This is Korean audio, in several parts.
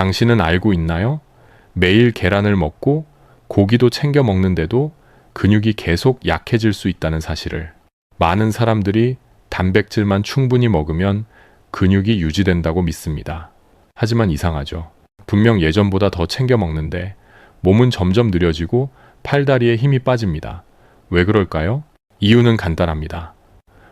당신은 알고 있나요? 매일 계란을 먹고 고기도 챙겨 먹는데도 근육이 계속 약해질 수 있다는 사실을. 많은 사람들이 단백질만 충분히 먹으면 근육이 유지된다고 믿습니다. 하지만 이상하죠. 분명 예전보다 더 챙겨 먹는데 몸은 점점 느려지고 팔다리에 힘이 빠집니다. 왜 그럴까요? 이유는 간단합니다.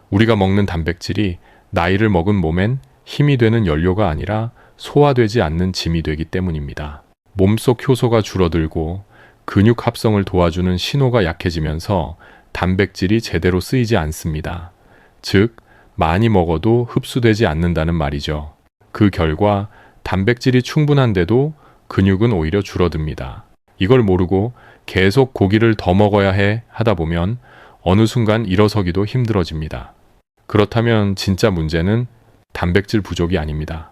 우리가 먹는 단백질이 나이를 먹은 몸엔 힘이 되는 연료가 아니라 소화되지 않는 짐이 되기 때문입니다. 몸속 효소가 줄어들고 근육 합성을 도와주는 신호가 약해지면서 단백질이 제대로 쓰이지 않습니다. 즉, 많이 먹어도 흡수되지 않는다는 말이죠. 그 결과 단백질이 충분한데도 근육은 오히려 줄어듭니다. 이걸 모르고 계속 고기를 더 먹어야 해 하다 보면 어느 순간 일어서기도 힘들어집니다. 그렇다면 진짜 문제는 단백질 부족이 아닙니다.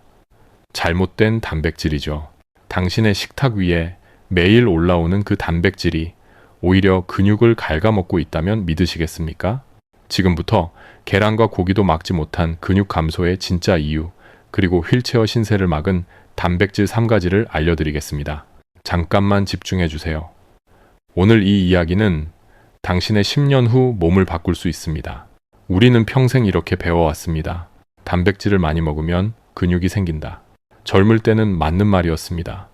잘못된 단백질이죠. 당신의 식탁 위에 매일 올라오는 그 단백질이 오히려 근육을 갉아먹고 있다면 믿으시겠습니까? 지금부터 계란과 고기도 막지 못한 근육 감소의 진짜 이유, 그리고 휠체어 신세를 막은 단백질 3가지를 알려드리겠습니다. 잠깐만 집중해 주세요. 오늘 이 이야기는 당신의 10년 후 몸을 바꿀 수 있습니다. 우리는 평생 이렇게 배워왔습니다. 단백질을 많이 먹으면 근육이 생긴다. 젊을 때는 맞는 말이었습니다.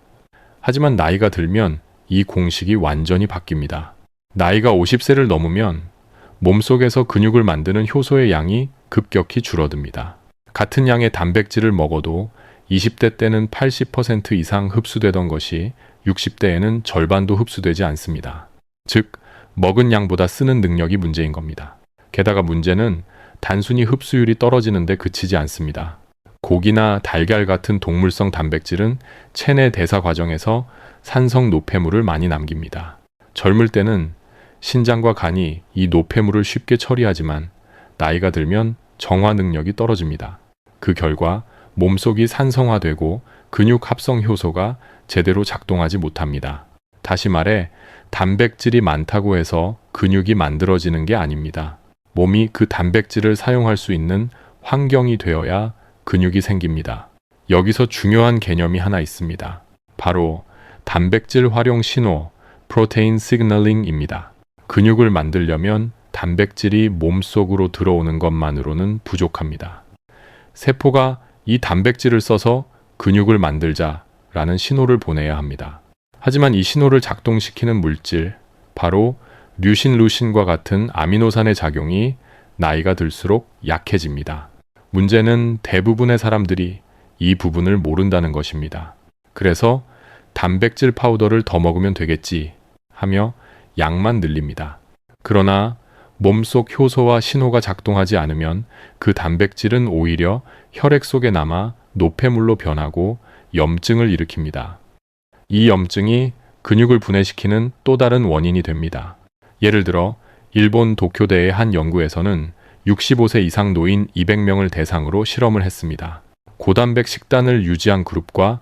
하지만 나이가 들면 이 공식이 완전히 바뀝니다. 나이가 50세를 넘으면 몸속에서 근육을 만드는 효소의 양이 급격히 줄어듭니다. 같은 양의 단백질을 먹어도 20대 때는 80% 이상 흡수되던 것이 60대에는 절반도 흡수되지 않습니다. 즉, 먹은 양보다 쓰는 능력이 문제인 겁니다. 게다가 문제는 단순히 흡수율이 떨어지는데 그치지 않습니다. 고기나 달걀 같은 동물성 단백질은 체내 대사 과정에서 산성 노폐물을 많이 남깁니다. 젊을 때는 신장과 간이 이 노폐물을 쉽게 처리하지만 나이가 들면 정화 능력이 떨어집니다. 그 결과 몸속이 산성화되고 근육 합성 효소가 제대로 작동하지 못합니다. 다시 말해 단백질이 많다고 해서 근육이 만들어지는 게 아닙니다. 몸이 그 단백질을 사용할 수 있는 환경이 되어야 근육이 생깁니다. 여기서 중요한 개념이 하나 있습니다. 바로 단백질 활용 신호, 프로테인 시그널링입니다. 근육을 만들려면 단백질이 몸속으로 들어오는 것만으로는 부족합니다. 세포가 이 단백질을 써서 근육을 만들자라는 신호를 보내야 합니다. 하지만 이 신호를 작동시키는 물질, 바로 류신 루신과 같은 아미노산의 작용이 나이가 들수록 약해집니다. 문제는 대부분의 사람들이 이 부분을 모른다는 것입니다. 그래서 단백질 파우더를 더 먹으면 되겠지 하며 양만 늘립니다. 그러나 몸속 효소와 신호가 작동하지 않으면 그 단백질은 오히려 혈액 속에 남아 노폐물로 변하고 염증을 일으킵니다. 이 염증이 근육을 분해시키는 또 다른 원인이 됩니다. 예를 들어 일본 도쿄대의 한 연구에서는 65세 이상 노인 200명을 대상으로 실험을 했습니다. 고단백 식단을 유지한 그룹과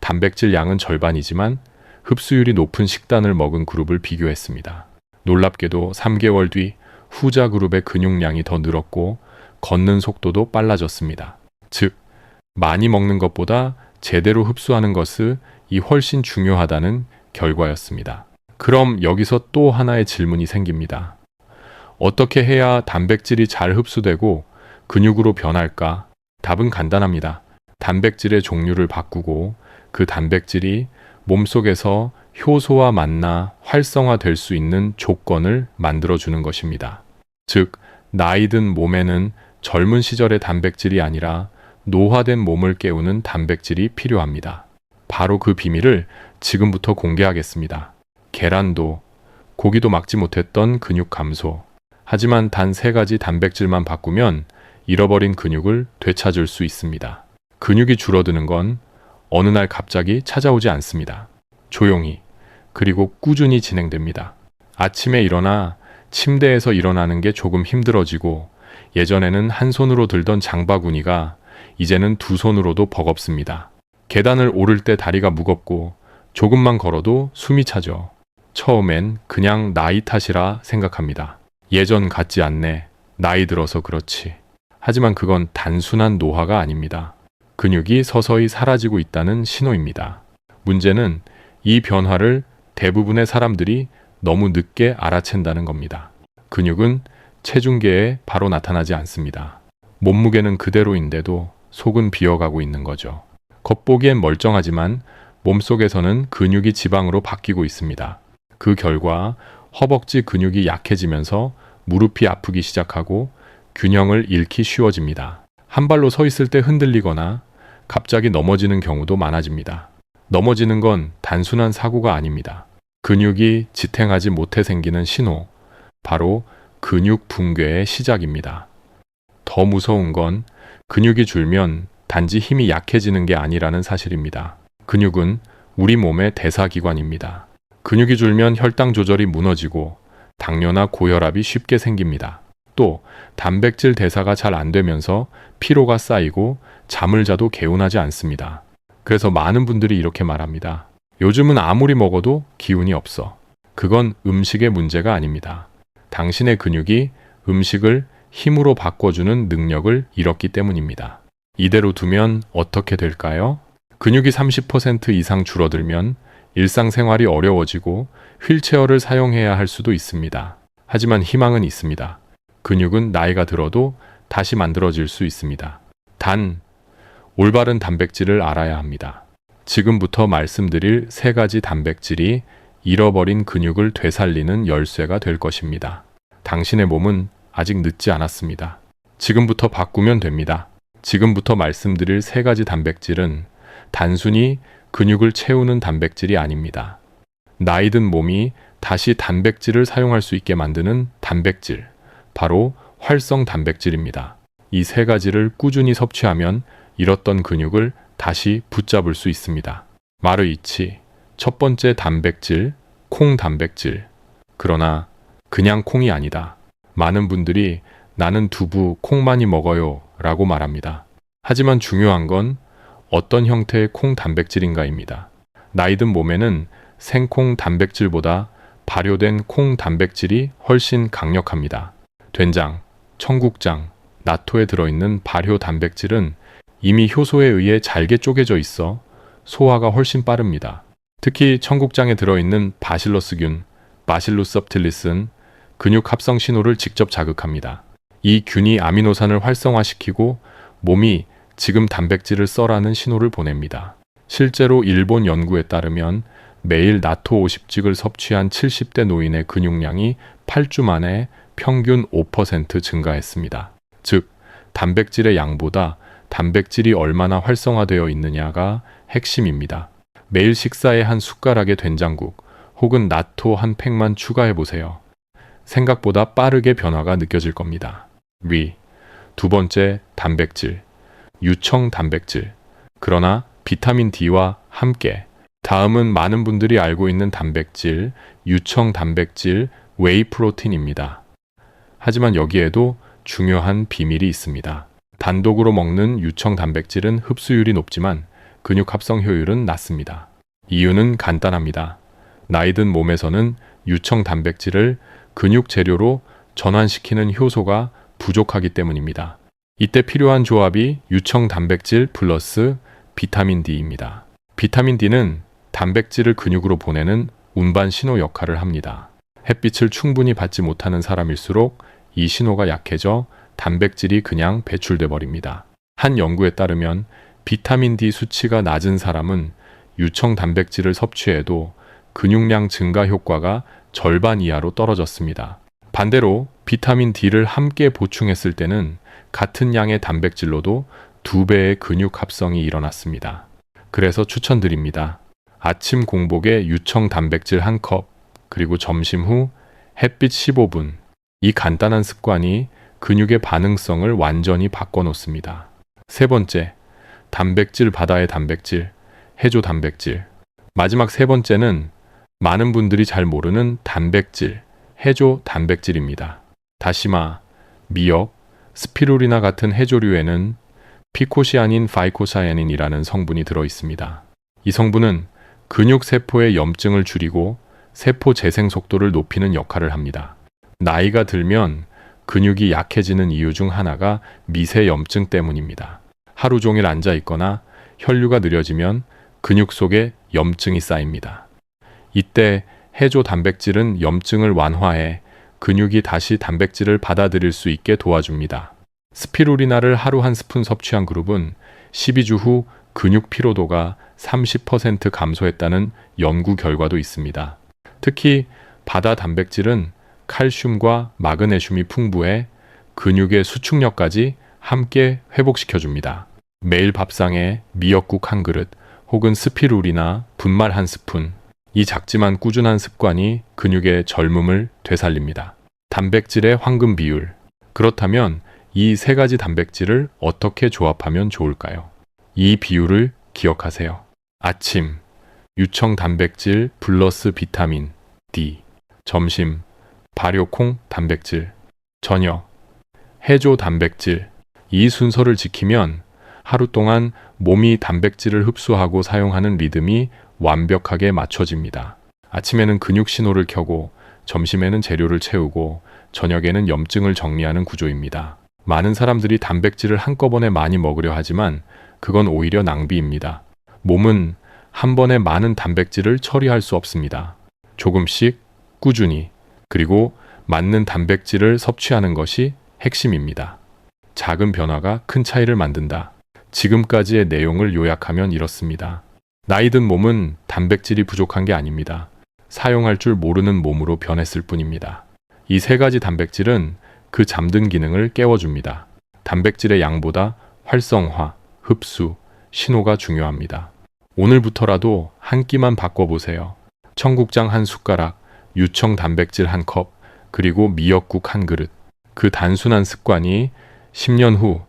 단백질 양은 절반이지만 흡수율이 높은 식단을 먹은 그룹을 비교했습니다. 놀랍게도 3개월 뒤 후자 그룹의 근육량이 더 늘었고 걷는 속도도 빨라졌습니다. 즉, 많이 먹는 것보다 제대로 흡수하는 것이 훨씬 중요하다는 결과였습니다. 그럼 여기서 또 하나의 질문이 생깁니다. 어떻게 해야 단백질이 잘 흡수되고 근육으로 변할까? 답은 간단합니다. 단백질의 종류를 바꾸고 그 단백질이 몸속에서 효소와 만나 활성화될 수 있는 조건을 만들어주는 것입니다. 즉, 나이든 몸에는 젊은 시절의 단백질이 아니라 노화된 몸을 깨우는 단백질이 필요합니다. 바로 그 비밀을 지금부터 공개하겠습니다. 계란도, 고기도 막지 못했던 근육 감소. 하지만 단 세 가지 단백질만 바꾸면 잃어버린 근육을 되찾을 수 있습니다. 근육이 줄어드는 건 어느 날 갑자기 찾아오지 않습니다. 조용히, 그리고 꾸준히 진행됩니다. 아침에 일어나 침대에서 일어나는 게 조금 힘들어지고 예전에는 한 손으로 들던 장바구니가 이제는 두 손으로도 버겁습니다. 계단을 오를 때 다리가 무겁고 조금만 걸어도 숨이 차죠. 처음엔 그냥 나이 탓이라 생각합니다. 예전 같지 않네. 나이 들어서 그렇지. 하지만 그건 단순한 노화가 아닙니다. 근육이 서서히 사라지고 있다는 신호입니다. 문제는 이 변화를 대부분의 사람들이 너무 늦게 알아챈다는 겁니다. 근육은 체중계에 바로 나타나지 않습니다. 몸무게는 그대로인데도 속은 비어가고 있는 거죠. 겉보기엔 멀쩡하지만 몸속에서는 근육이 지방으로 바뀌고 있습니다. 그 결과 허벅지 근육이 약해지면서 무릎이 아프기 시작하고 균형을 잃기 쉬워집니다. 한 발로 서 있을 때 흔들리거나 갑자기 넘어지는 경우도 많아집니다. 넘어지는 건 단순한 사고가 아닙니다. 근육이 지탱하지 못해 생기는 신호, 바로 근육 붕괴의 시작입니다. 더 무서운 건 근육이 줄면 단지 힘이 약해지는 게 아니라는 사실입니다. 근육은 우리 몸의 대사기관입니다. 근육이 줄면 혈당 조절이 무너지고 당뇨나 고혈압이 쉽게 생깁니다. 또 단백질 대사가 잘 안 되면서 피로가 쌓이고 잠을 자도 개운하지 않습니다. 그래서 많은 분들이 이렇게 말합니다. 요즘은 아무리 먹어도 기운이 없어. 그건 음식의 문제가 아닙니다. 당신의 근육이 음식을 힘으로 바꿔주는 능력을 잃었기 때문입니다. 이대로 두면 어떻게 될까요? 근육이 30% 이상 줄어들면 일상생활이 어려워지고 휠체어를 사용해야 할 수도 있습니다. 하지만 희망은 있습니다. 근육은 나이가 들어도 다시 만들어질 수 있습니다. 단, 올바른 단백질을 알아야 합니다. 지금부터 말씀드릴 세 가지 단백질이 잃어버린 근육을 되살리는 열쇠가 될 것입니다. 당신의 몸은 아직 늦지 않았습니다. 지금부터 바꾸면 됩니다. 지금부터 말씀드릴 세 가지 단백질은 단순히 근육을 채우는 단백질이 아닙니다. 나이 든 몸이 다시 단백질을 사용할 수 있게 만드는 단백질, 바로 활성 단백질입니다. 이 세 가지를 꾸준히 섭취하면 잃었던 근육을 다시 붙잡을 수 있습니다. 마르이치, 첫 번째 단백질, 콩 단백질. 그러나 그냥 콩이 아니다. 많은 분들이 나는 두부, 콩 많이 먹어요 라고 말합니다. 하지만 중요한 건 어떤 형태의 콩 단백질인가입니다. 나이든 몸에는 생콩 단백질보다 발효된 콩 단백질이 훨씬 강력합니다. 된장, 청국장, 나토에 들어있는 발효 단백질은 이미 효소에 의해 잘게 쪼개져 있어 소화가 훨씬 빠릅니다. 특히 청국장에 들어있는 바실러스균, 바실루스 섭틸리스는 근육 합성 신호를 직접 자극합니다. 이 균이 아미노산을 활성화시키고 몸이 지금 단백질을 써라는 신호를 보냅니다. 실제로 일본 연구에 따르면 매일 나토 50직을 섭취한 70대 노인의 근육량이 8주 만에 평균 5% 증가했습니다. 즉, 단백질의 양보다 단백질이 얼마나 활성화되어 있느냐가 핵심입니다. 매일 식사에 한 숟가락의 된장국 혹은 나토 한 팩만 추가해 보세요. 생각보다 빠르게 변화가 느껴질 겁니다. 위. 두 번째, 단백질. 유청 단백질. 그러나 비타민 D와 함께. 다음은 많은 분들이 알고 있는 단백질, 유청 단백질, 웨이 프로틴입니다. 하지만 여기에도 중요한 비밀이 있습니다. 단독으로 먹는 유청 단백질은 흡수율이 높지만 근육 합성 효율은 낮습니다. 이유는 간단합니다. 나이 든 몸에서는 유청 단백질을 근육 재료로 전환시키는 효소가 부족하기 때문입니다. 이때 필요한 조합이 유청 단백질 플러스 비타민 D입니다. 비타민 D는 단백질을 근육으로 보내는 운반 신호 역할을 합니다. 햇빛을 충분히 받지 못하는 사람일수록 이 신호가 약해져 단백질이 그냥 배출돼 버립니다. 한 연구에 따르면 비타민 D 수치가 낮은 사람은 유청 단백질을 섭취해도 근육량 증가 효과가 절반 이하로 떨어졌습니다. 반대로 비타민 D를 함께 보충했을 때는 같은 양의 단백질로도 두 배의 근육 합성이 일어났습니다. 그래서 추천드립니다. 아침 공복에 유청 단백질 한 컵, 그리고 점심 후 햇빛 15분. 이 간단한 습관이 근육의 반응성을 완전히 바꿔놓습니다. 세 번째, 단백질 바다의 단백질, 해조 단백질. 마지막 세 번째는 많은 분들이 잘 모르는 단백질, 해조 단백질입니다. 다시마, 미역, 스피루리나 같은 해조류에는 피코시아닌 파이코사야닌이라는 성분이 들어 있습니다. 이 성분은 근육 세포의 염증을 줄이고 세포 재생 속도를 높이는 역할을 합니다. 나이가 들면 근육이 약해지는 이유 중 하나가 미세 염증 때문입니다. 하루 종일 앉아 있거나 혈류가 느려지면 근육 속에 염증이 쌓입니다. 이때 해조 단백질은 염증을 완화해 근육이 다시 단백질을 받아들일 수 있게 도와줍니다. 스피루리나를 하루 한 스푼 섭취한 그룹은 12주 후 근육 피로도가 30% 감소했다는 연구 결과도 있습니다. 특히 바다 단백질은 칼슘과 마그네슘이 풍부해 근육의 수축력까지 함께 회복시켜줍니다. 매일 밥상에 미역국 한 그릇 혹은 스피루리나 분말 한 스푼 이 작지만 꾸준한 습관이 근육의 젊음을 되살립니다. 단백질의 황금 비율 그렇다면 이 세 가지 단백질을 어떻게 조합하면 좋을까요? 이 비율을 기억하세요. 아침 유청 단백질 플러스 비타민 D 점심 발효콩 단백질 저녁 해조 단백질 이 순서를 지키면 하루 동안 몸이 단백질을 흡수하고 사용하는 리듬이 완벽하게 맞춰집니다. 아침에는 근육 신호를 켜고 점심에는 재료를 채우고 저녁에는 염증을 정리하는 구조입니다. 많은 사람들이 단백질을 한꺼번에 많이 먹으려 하지만 그건 오히려 낭비입니다. 몸은 한 번에 많은 단백질을 처리할 수 없습니다. 조금씩 꾸준히 그리고 맞는 단백질을 섭취하는 것이 핵심입니다. 작은 변화가 큰 차이를 만든다. 지금까지의 내용을 요약하면 이렇습니다. 나이 든 몸은 단백질이 부족한 게 아닙니다. 사용할 줄 모르는 몸으로 변했을 뿐입니다. 이 세 가지 단백질은 그 잠든 기능을 깨워줍니다. 단백질의 양보다 활성화, 흡수, 신호가 중요합니다. 오늘부터라도 한 끼만 바꿔보세요. 청국장 한 숟가락, 유청 단백질 한 컵, 그리고 미역국 한 그릇. 그 단순한 습관이 10년 후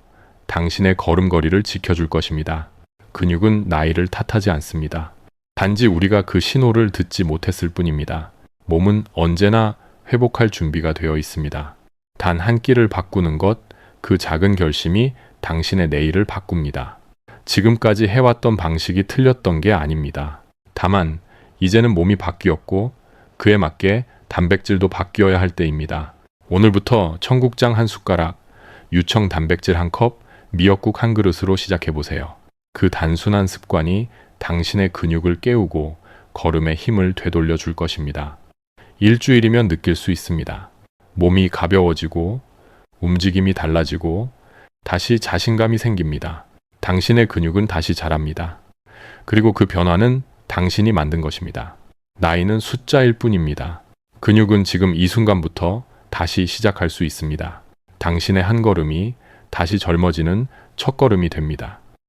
당신의 걸음걸이를 지켜줄 것입니다. 근육은 나이를 탓하지 않습니다. 단지 우리가 그 신호를 듣지 못했을 뿐입니다. 몸은 언제나 회복할 준비가 되어 있습니다. 단 한 끼를 바꾸는 것, 그 작은 결심이 당신의 내일을 바꿉니다. 지금까지 해왔던 방식이 틀렸던 게 아닙니다. 다만, 이제는 몸이 바뀌었고, 그에 맞게 단백질도 바뀌어야 할 때입니다. 오늘부터 청국장 한 숟가락, 유청 단백질 한 컵, 미역국 한 그릇으로 시작해 보세요. 그 단순한 습관이 당신의 근육을 깨우고 걸음의 힘을 되돌려 줄 것입니다. 일주일이면 느낄 수 있습니다. 몸이 가벼워지고 움직임이 달라지고 다시 자신감이 생깁니다. 당신의 근육은 다시 자랍니다. 그리고 그 변화는 당신이 만든 것입니다. 나이는 숫자일 뿐입니다. 근육은 지금 이 순간부터 다시 시작할 수 있습니다. 당신의 한 걸음이 다시 젊어지는 첫 걸음이 됩니다.